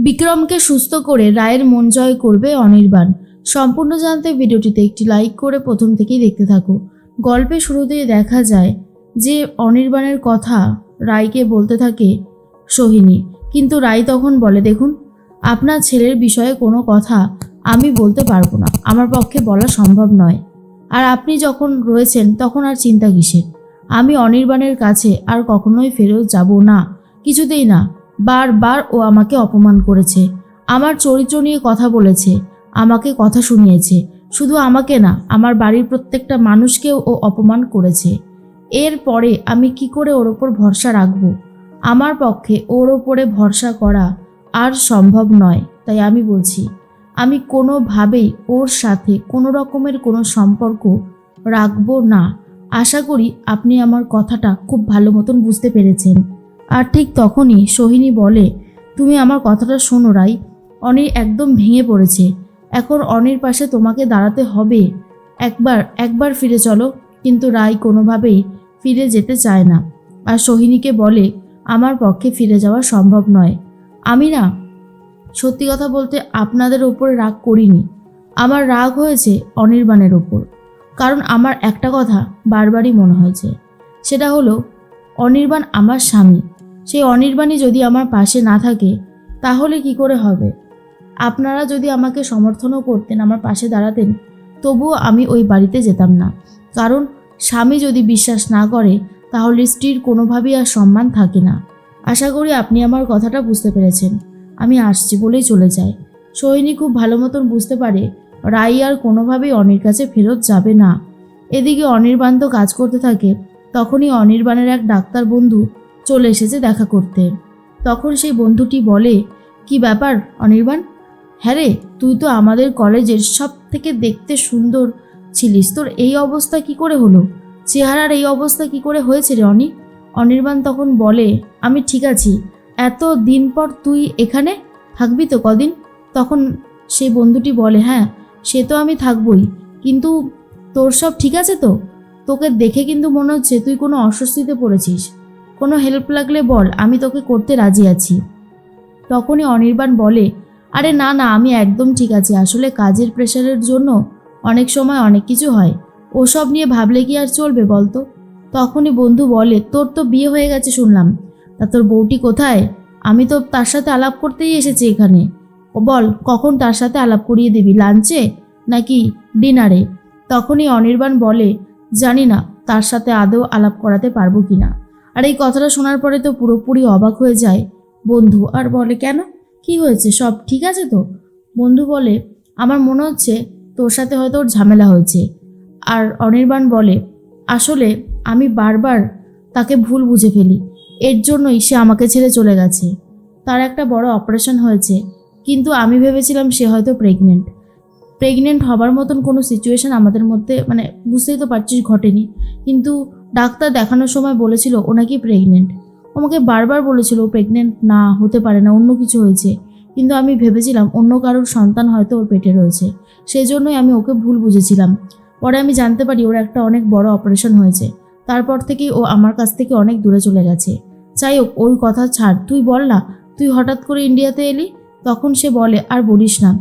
বিক্রমকে সুস্থ করে রায়ের মন জয় করবে অনির্বাণ। সম্পূর্ণ জানতে ভিডিওটিতে একটি লাইক করে প্রথম থেকেই দেখতে থাকো। গল্পে শুরুতেই দেখা যায় যে অনির্বাণের কথা রায়কে বলতে থাকে সোহিনী। কিন্তু রায় তখন বলে, দেখুন, আপনার ছেলের বিষয়ে কোনো কথা আমি বলতে পারব না। আমার পক্ষে বলা সম্ভব নয়। আর আপনি যখন রয়েছেন, তখন আর চিন্তা কিসের? আমি অনির্বাণের কাছে আর কখনোই ফেরত যাব না। কিছুতেই না। বারবার ও আমাকে অপমান করেছে। আমার চরিত্র নিয়ে কথা বলেছে, আমাকে কথা শুনিয়েছে। শুধু আমাকে না, আমার বাড়ির প্রত্যেকটা মানুষকেও ও অপমান করেছে। এরপরে আমি কি করে ওর ওপর ভরসা রাখব? আমার পক্ষে ওর ওপরে ভরসা করা আর সম্ভব নয়, তাই আমি বলছি, আমি কোনোভাবেই ওর সাথে কোনো রকমের কোনো সম্পর্ক রাখব না। আশা করি আপনি আমার কথাটা খুব ভালো মতন বুঝতে পেরেছেন। আর ঠিক তখনই সোহিনী বলে, তুমি আমার কথাটা শোনো রাই, অনির একদম ভেঙে পড়েছে। এখন অনির পাশে তোমাকে দাঁড়াতে হবে। একবার একবার ফিরে চলো, কিন্তু রাই কোনোভাবেই ফিরে যেতে চায় না। আর সোহিনীকে বলে, আমার পক্ষে ফিরে যাওয়া সম্ভব নয়। আমি না, সত্যি কথা বলতে আপনাদের ওপরে রাগ করিনি। আমার রাগ হয়েছে অনির্বাণের ওপর। কারণ আমার একটা কথা বারবারই মনে হয়েছে। সেটা হলো, অনির্বাণ আমার স্বামী। সেই অনির্বাণই যদি আমার পাশে না থাকে, তাহলে কি করে হবে? আপনারা যদি আমাকে সমর্থনও করতেন, আমার পাশে দাঁড়াতেন, তবুও আমি ওই বাড়িতে যেতাম না। কারণ স্বামী যদি বিশ্বাস না করে, তাহলে স্ত্রীর কোনোভাবেই আর সম্মান থাকে না। আশা করি আপনি আমার কথাটা বুঝতে পেরেছেন। আমি আসছি বলেই চলে যাই সোহিনী খুব ভালো মতন বুঝতে পারে, রাই আর কোনোভাবেই অনির কাছে ফেরত যাবে না। এদিকে অনির্বাণ তো কাজ করতে থাকে, তখনই অনির্বাণের এক ডাক্তার বন্ধু চলে এসেছে দেখা করতে। তখন সেই বন্ধুটি বলে, কি ব্যাপার অনির্বাণ? হ্যাঁ রে, তুই তো আমাদের কলেজের সব থেকে দেখতে সুন্দর ছিলিস। তোর এই অবস্থা কি করে হলো? চেহারার এই অবস্থা কি করে হয়েছে রে অনি? অনির্বাণ তখন বলে, আমি ঠিক আছি। এত দিন পর তুই এখানে থাকবি তো কদিন? তখন সেই বন্ধুটি বলে হ্যাঁ সে তো আমি থাকবই। কিন্তু তোর সব ঠিক আছে তো? তোকে দেখে কিন্তু মনে হচ্ছে তুই কোনো অস্বস্তিতে পড়েছিস। কোনো হেল্প লাগলে বল, আমি তোকে করতে রাজি আছি। তখনই অনির্বাণ বলে, আরে না না, আমি একদম ঠিক আছি। আসলে কাজের প্রেশারের জন্য অনেক সময় অনেক কিছু হয়। ওসব নিয়ে ভাবলে কি আর চলবে বলতো? তখনই বন্ধু বলে, তোর তো বিয়ে হয়ে গেছে শুনলাম। তা তোর বউটি কোথায়? আমি তো তার সাথে আলাপ করতেই এসেছি এখানে। ও বল, কখন তার সাথে আলাপ করিয়ে দিবি? লাঞ্চে? নাকি ডিনারে? তখনই অনির্বাণ বলে, জানি না, তার সাথে আদৌ আলাপ করাতে পারব কি না আর এই কথাটা শোনার পরে তো পুরোপুরি অবাক হয়ে যায়। বন্ধু, আর বলে, কেন? কি হয়েছে? সব ঠিক আছে তো? বন্ধু বলে, আমার মনে হচ্ছে তোর সাথে হয়তো ওর ঝামেলা হয়েছে। আর অনির্বাণ বলে, আসলে আমি বারবার তাকে ভুল বুঝে ফেলি। এর জন্যই সে আমাকে ছেড়ে চলে গেছে। তার একটা বড় অপারেশন হয়েছে। কিন্তু আমি ভেবেছিলাম সে হয়তো প্রেগনেন্ট। প্রেগনেন্ট হবার মতন কোনো সিচুয়েশন আমাদের মধ্যে মানে বুঝতেই তো পারছিস, ঘটেনি। কিন্তু ডাক্তার দেখানোর সময় বলেছিল, ও নাকি প্রেগনেন্ট আমাকে বারবার বলেছিল প্রেগনেন্ট না, হতে পারে না, অন্য কিছু হয়েছে। কিন্তু আমি ভেবেছিলাম, অন্য কারোর সন্তান হয়তো ওর পেটে রয়েছে। সেই জন্যই আমি ওকে ভুল বুঝেছিলাম। পরে আমি জানতে পারি, ওর একটা অনেক বড় অপারেশন হয়েছে। তারপর থেকেই ও আমার কাছ থেকে অনেক দূরে চলে গেছে। যাই হোক, ওর কথা ছাড়। তুই বল না, তুই হঠাৎ করে ইন্ডিয়াতে এলি? তখন সে বলে, আর বলিস না।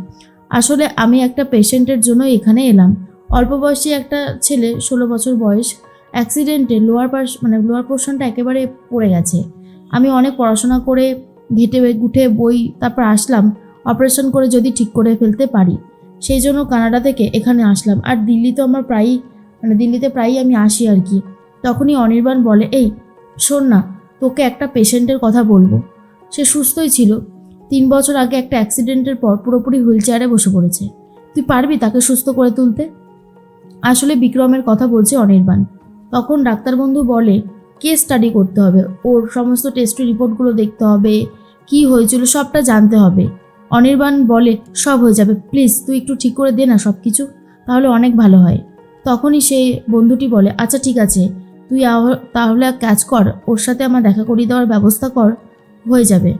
আসলে আমি একটা পেশেন্টের জন্য এখানে এলাম। অল্প বয়সী একটা ছেলে, ষোলো বছর বয়স অ্যাক্সিডেন্টে লোয়ার পার্স মানে লোয়ার পোর্শনটা একেবারে পড়ে গেছে। আমি অনেক পড়াশোনা করে ঘেটে গুঠে বই, তারপর আসলাম অপারেশন করে যদি ঠিক করে ফেলতে পারি। সেই জন্য কানাডা থেকে এখানে আসলাম। আর দিল্লি তো আমার প্রায়ই মানে দিল্লিতে প্রায়ই আমি আসি আর কি। তখনই অনির্বাণ বলে, এই, শোন না, তোকে একটা পেশেন্টের কথা বলব। সে সুস্থই ছিল। তিন বছর আগে একটা অ্যাক্সিডেন্টের পর পুরোপুরি হুইল চেয়ারে বসে পড়েছে। তুই পারবি তাকে সুস্থ করে তুলতে? আসলে বিক্রমের কথা বলছে অনির্বাণ। তখন ডাক্তার বন্ধু বলে কে স্টাডি করতে হবে। ওর সমস্ত টেস্ট রিপোর্টগুলো দেখতে হবে। কি হয়েছিল সবটা জানতে হবে। অনির্বাণ বলে, সব হয়ে যাবে। প্লিজ তুই একটু ঠিক করে দে না সব কিছু তাহলে অনেক ভালো হয়। তখনই সেই বন্ধুটি বলে আচ্ছা ঠিক আছে। তুই তাহলে এক কাজ কর, ওর সাথে আমার দেখা করিয়ে দেওয়ার ব্যবস্থা কর, হয়ে যাবে।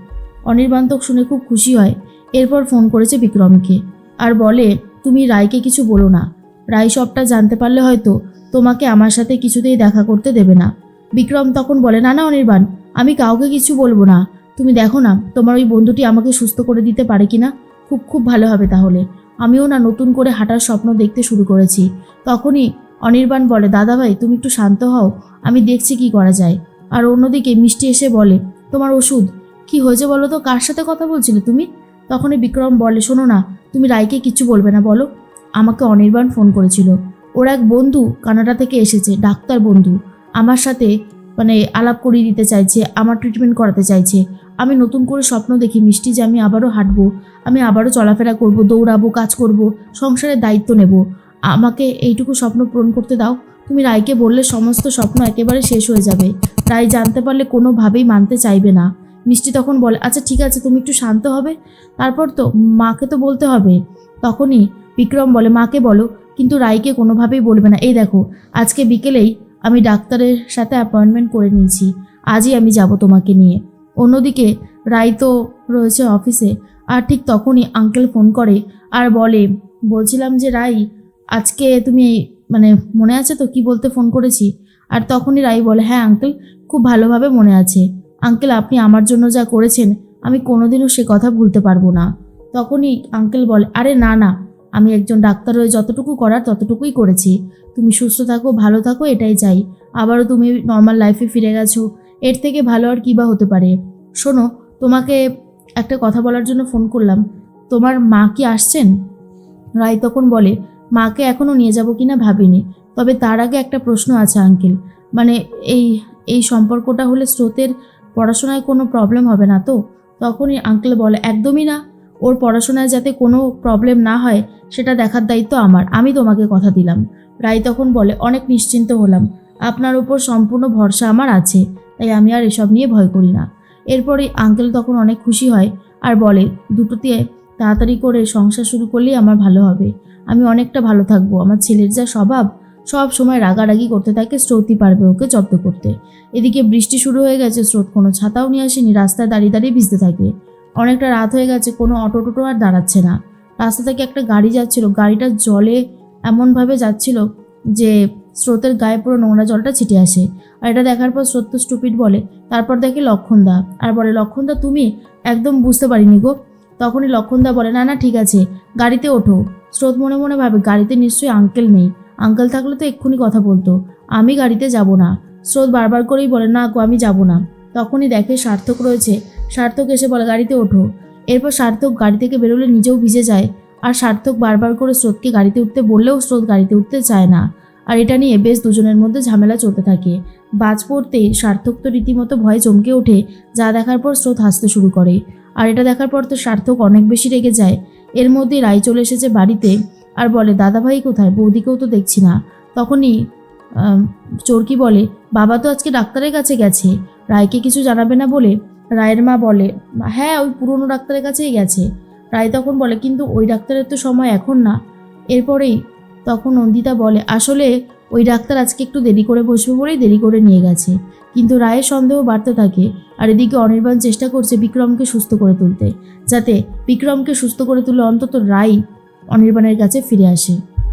অনির্বাণ তো শুনে খুব খুশি হয়। এরপর ফোন করেছে বিক্রমকে আর বলে, তুমি রায়কে কিছু বলো না। রায় সবটা জানতে পারলে হয়তো তোমাকে আমার সাথে কিছুতেই দেখা করতে দেবে না। বিক্রম তখন বলে, না না, অনির্বাণ, আমি কাউকে কিছু বলব না। তুমি দেখো না, তোমার ওই বন্ধুটি আমাকে সুস্থ করে দিতে পারে কি না খুব খুব ভালো হবে তাহলে। আমিও না নতুন করে হাঁটার স্বপ্ন দেখতে শুরু করেছি। তখনই অনির্বাণ বলে, দাদাভাই, তুমি একটু শান্ত হও, আমি দেখছি কি করা যায়। আর অন্যদিকে মিষ্টি এসে বলে, তোমার ওষুধ, কি হয়েছে বলো তো? কার সাথে কথা বলছিলে তুমি? তখনই বিক্রম বলে, শোনো না, তুমি রায়কে কিছু বলবে না, বলো। আমাকে অনির্বাণ ফোন করেছিল। ওর এক বন্ধু কানাডা থেকে এসেছে, ডাক্তার বন্ধু। আমার সাথে মানে আলাপ করিয়ে দিতে চাইছে, আমার ট্রিটমেন্ট করাতে চাইছে। আমি নতুন করে স্বপ্ন দেখি, মিষ্টি যে আমি আবারও হাঁটবো, আমি আবারও চলাফেরা করব, দৌড়াবো, কাজ করব, সংসারের দায়িত্ব নেব। আমাকে এইটুকু স্বপ্ন পূরণ করতে দাও। তুমি রায়কে বললে সমস্ত স্বপ্ন একেবারে শেষ হয়ে যাবে। রায় জানতে পারলে কোনোভাবেই মানতে চাইবে না। মিষ্টি তখন বলে আচ্ছা ঠিক আছে, তুমি একটু শান্ত হবে। তারপর তো, মাকে তো বলতে হবে। তখনই বিক্রম বলে, মাকে বলো কিন্তু রায়কে কোনোভাবেই বলবে না। এই দেখো, আজকে বিকেলেই আমি ডাক্তারের সাথে অ্যাপয়েন্টমেন্ট করে নিয়েছি। আজই আমি যাব তোমাকে নিয়ে। অন্যদিকে রায় তো রয়েছে অফিসে আর ঠিক তখনই আঙ্কেল ফোন করে আর বলে, বলছিলাম যে রাই আজকে তুমি মানে মনে আছে তো কি বলতে ফোন করেছি? আর তখনই রাই বলে হ্যাঁ আঙ্কেল খুব ভালোভাবে মনে আছে। আঙ্কেল আপনি আমার জন্য যা করেছেন, আমি কোনোদিনও সে কথা ভুলতে পারব না। তখনই আঙ্কেল বলে, আরে না না আমি একজন ডাক্তার হয়ে যতটুকু করার ততটুকুই করেছি। তুমি সুস্থ থাকো, ভালো থাকো, এটাই চাই। আবারও তুমি নর্মাল লাইফে ফিরে গেছো। এর থেকে ভালো আর কী বা হতে পারে? শোনো, তোমাকে একটা কথা বলার জন্য ফোন করলাম। তোমার মা কি আসছেন? রায় তখন বলে, মাকে এখনও নিয়ে যাব কি না ভাবিনি। তবে তার আগে একটা প্রশ্ন আছে আঙ্কেল মানে এই এই সম্পর্কটা হলে স্রোতের পড়াশোনায় কোনো প্রবলেম হবে না তো? তখনই আঙ্কেল বলে, একদমই না। ওর পড়াশোনায় যাতে কোনো প্রবলেম না হয়, সেটা দেখার দায়িত্ব আমার। আমি তোমাকে কথা দিলাম। রায় তখন বলে, অনেক নিশ্চিন্ত হলাম। আপনার উপর সম্পূর্ণ ভরসা আমার আছে, তাই আমি আর এসব নিয়ে ভয় করি না। এরপরে আঙ্কেল তখন অনেক খুশি হয় আর বলে, দুটোতে তাড়াতাড়ি করে সংসার শুরু করলেই আমার ভালো হবে। আমি অনেকটা ভালো থাকব। আমার ছেলের যা স্বভাব, সব সময় রাগারাগি করতে থাকে স্রোতই পারবে ওকে জব্দ করতে। এদিকে বৃষ্টি শুরু হয়ে গেছে, স্রোত কোনো ছাতাও নিয়ে আসেনি, রাস্তায় দাঁড়িয়ে দাঁড়িয়ে ভিজতে থাকে। অনেকটা রাত হয়ে গেছে, কোনো অটো টোটো আর দাঁড়াচ্ছে না। রাস্তা থেকে একটা গাড়ি যাচ্ছিল, গাড়িটা জলে এমনভাবে যাচ্ছিল যে স্রোতের গায়ে পুরো নোংরা জলটা ছিটে আসে। আর এটা দেখার পর সত্য স্টুপিড বলে, তারপর দেখে লক্ষণদা। আর বলে, লক্ষণদা, তুমি একদম বুঝতে পারিনি গো। তখনই লক্ষণদা বলে, না না, ঠিক আছে, গাড়িতে ওঠো। স্রোত মনে মনে ভাবে, গাড়িতে নিশ্চয়ই আঙ্কেল নেই। আঙ্কেল থাকলে তো এক্ষুনি কথা বলতো। আমি গাড়িতে যাব না। স্রোত বারবার করেই বলে, না গো, আমি যাব না। তখনই দেখে সার্থক রয়েছে। সার্থক এসে বলে, গাড়িতে ওঠো। এরপর সার্থক গাড়ি থেকে বেরোলে নিজেও ভিজে যায়। আর সার্থক বারবার করে স্রোতকে গাড়িতে উঠতে বললেও স্রোত গাড়িতে উঠতে চায় না। আর এটা নিয়ে বেশ দুজনের মধ্যে ঝামেলা চলতে থাকে। বাজ পড়তেই সার্থক তো রীতিমতো ভয়ে চমকে ওঠে, যা দেখার পর স্রোত হাসতে শুরু করে। আর এটা দেখার পর তো সার্থক অনেক বেশি রেগে যায়। এর মধ্যে রায় চলে এসেছে বাড়িতে আর বলে, দাদাভাই কোথায়? বৌদিকেও তো দেখছি না। তখনই চোরকি বলে, বাবা তো আজকে ডাক্তারের কাছে গেছে। রায়কে কিছু জানাবে না বলে রায়ের মা বলে হ্যাঁ ওই পুরনো ডাক্তারের কাছেই গেছে। রায় তখন বলে, কিন্তু ওই ডাক্তারের তো সময় এখন না। এরপরেই তখন নন্দিতা বলে, আসলে ওই ডাক্তার আজকে একটু দেরি করে বসবে বলেই দেরি করে নিয়ে গেছে। কিন্তু রায়ের সন্দেহ বাড়তে থাকে আর এদিকে অনির্বাণ চেষ্টা করছে বিক্রমকে সুস্থ করে তুলতে, যাতে বিক্রমকে সুস্থ করে তুলে অন্তত রায় অনির্বাণের কাছে ফিরে আসে।